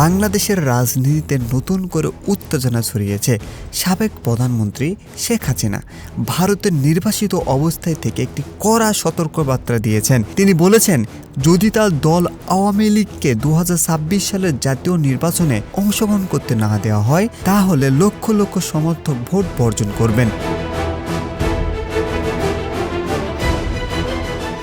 বাংলাদেশের রাজনীতিতে নতুন করে উত্তেজনা ছড়িয়েছে সাবেক প্রধানমন্ত্রী শেখ হাসিনা। ভারতের নির্বাসিত অবস্থায় থেকে একটি কড়া সতর্কবার্তা দিয়েছেন। তিনি বলেছেন, যদি তার দল আওয়ামী লীগকে দু হাজার ছাব্বিশ সালের জাতীয় নির্বাচনে অংশগ্রহণ করতে না দেওয়া হয়, তাহলে লক্ষ লক্ষ সমর্থক ভোট বর্জন করবেন।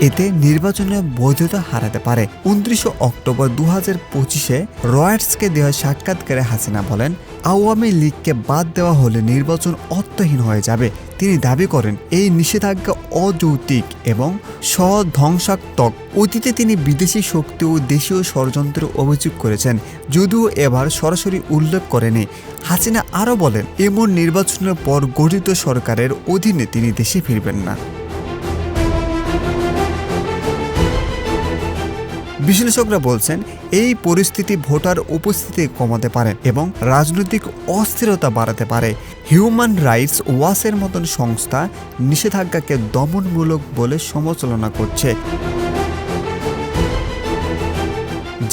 এতে নির্বাচনে বৈধতা হারাতে পারে। উনত্রিশে অক্টোবর দু হাজার পঁচিশে রয়্যার্সকে দেওয়া সাক্ষাৎকারে হাসিনা বলেন, আওয়ামী লীগকে বাদ দেওয়া হলে নির্বাচন অর্থহীন হয়ে যাবে। তিনি দাবি করেন, এই নিষেধাজ্ঞা অযৌক্তিক এবং স্বধ্বংসাত্মক অতীতে তিনি বিদেশি শক্তি ও দেশীয় ষড়যন্ত্রের অভিযোগ করেছেন, যদিও এবার সরাসরি উল্লেখ করেনি। হাসিনা আরও বলেন, এমন নির্বাচনের পর গঠিত সরকারের অধীনে তিনি দেশে ফিরবেন না। বিশ্লেষকরা বলছেন, এই পরিস্থিতি ভোটার উপস্থিতি কমাতে পারে এবং রাজনৈতিক অস্থিরতা বাড়াতে পারে। হিউম্যান রাইটস ওয়াসের মতন সংস্থা নিষেধাজ্ঞাকে দমনমূলক বলে সমালোচনা করছে।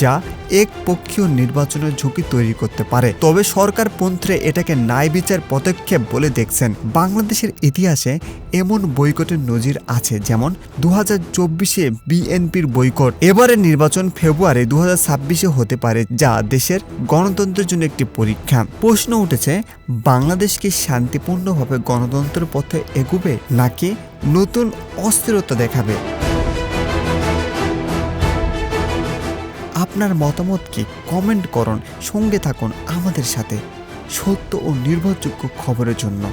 যা একপক্ষীয় নির্বাচনের ঝুঁকি তৈরি করতে পারে। তবে সরকার পন্থে এটাকে ন্যায় বিচার পদক্ষেপ বলে দেখছেন। বাংলাদেশের ইতিহাসে এমন বৈকটের নজির আছে যেমন দু হাজার চব্বিশে বিএনপির বৈকট। এবারের নির্বাচন ফেব্রুয়ারি দু হাজার ছাব্বিশে হতে পারে, যা দেশের গণতন্ত্রের জন্য একটি পরীক্ষা। প্রশ্ন উঠেছে, বাংলাদেশ কি শান্তিপূর্ণভাবে গণতন্ত্রের পথে এগুবে নাকি নতুন অস্থিরতা দেখাবে? আপনার মতামতকে কমেন্ট করুন সঙ্গে থাকুন আমাদের সাথে। সত্য ও নির্ভরযোগ্য খবরের জন্য।